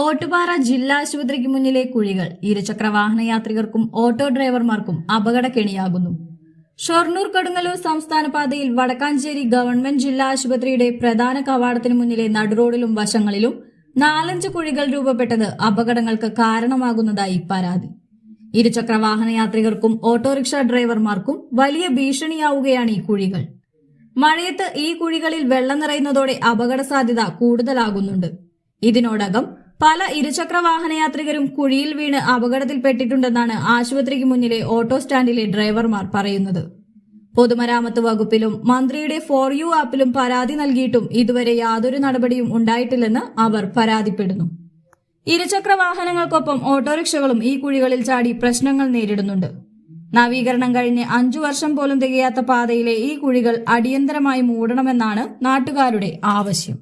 ഓട്ടുപാറ ജില്ലാ ആശുപത്രിക്ക് മുന്നിലെ കുഴികൾ ഇരുചക്ര വാഹന യാത്രികർക്കും ഓട്ടോ ഡ്രൈവർമാർക്കും അപകടക്കെണിയാകുന്നു. ഷൊർണൂർ കൊടുങ്ങല്ലൂർ സംസ്ഥാന പാതയിൽ വടക്കാഞ്ചേരി ഗവൺമെന്റ് ജില്ലാ ആശുപത്രിയുടെ പ്രധാന കവാടത്തിന് മുന്നിലെ നടുറോഡിലും വശങ്ങളിലും നാലഞ്ച് കുഴികൾ രൂപപ്പെട്ടത് അപകടങ്ങൾക്ക് കാരണമാകുന്നതായി പരാതി. ഇരുചക്ര വാഹന യാത്രികർക്കും ഓട്ടോറിക്ഷ ഡ്രൈവർമാർക്കും വലിയ ഭീഷണിയാവുകയാണ് ഈ കുഴികൾ. മഴയത്ത് ഈ കുഴികളിൽ വെള്ളം നിറയുന്നതോടെ അപകട സാധ്യത കൂടുതലാകുന്നുണ്ട്. ഇതിനോടകം പല ഇരുചക്ര വാഹന യാത്രികരും കുഴിയിൽ വീണ് അപകടത്തിൽപ്പെട്ടിട്ടുണ്ടെന്നാണ് ആശുപത്രിക്ക് മുന്നിലെ ഓട്ടോ സ്റ്റാൻഡിലെ ഡ്രൈവർമാർ പറയുന്നത്. പൊതുമരാമത്ത് വകുപ്പിലും മന്ത്രിയുടെ ഫോർ യു ആപ്പിലും പരാതി നൽകിയിട്ടും ഇതുവരെ യാതൊരു നടപടിയും ഉണ്ടായിട്ടില്ലെന്ന് അവർ പരാതിപ്പെടുന്നു. ഇരുചക്ര വാഹനങ്ങൾക്കൊപ്പം ഓട്ടോറിക്ഷകളും ഈ കുഴികളിൽ ചാടി പ്രശ്നങ്ങൾ നേരിടുന്നുണ്ട്. നവീകരണം കഴിഞ്ഞ് അഞ്ചു വർഷം പോലും തികയാത്ത പാതയിലെ ഈ കുഴികൾ അടിയന്തരമായി മൂടണമെന്നാണ് നാട്ടുകാരുടെ ആവശ്യം.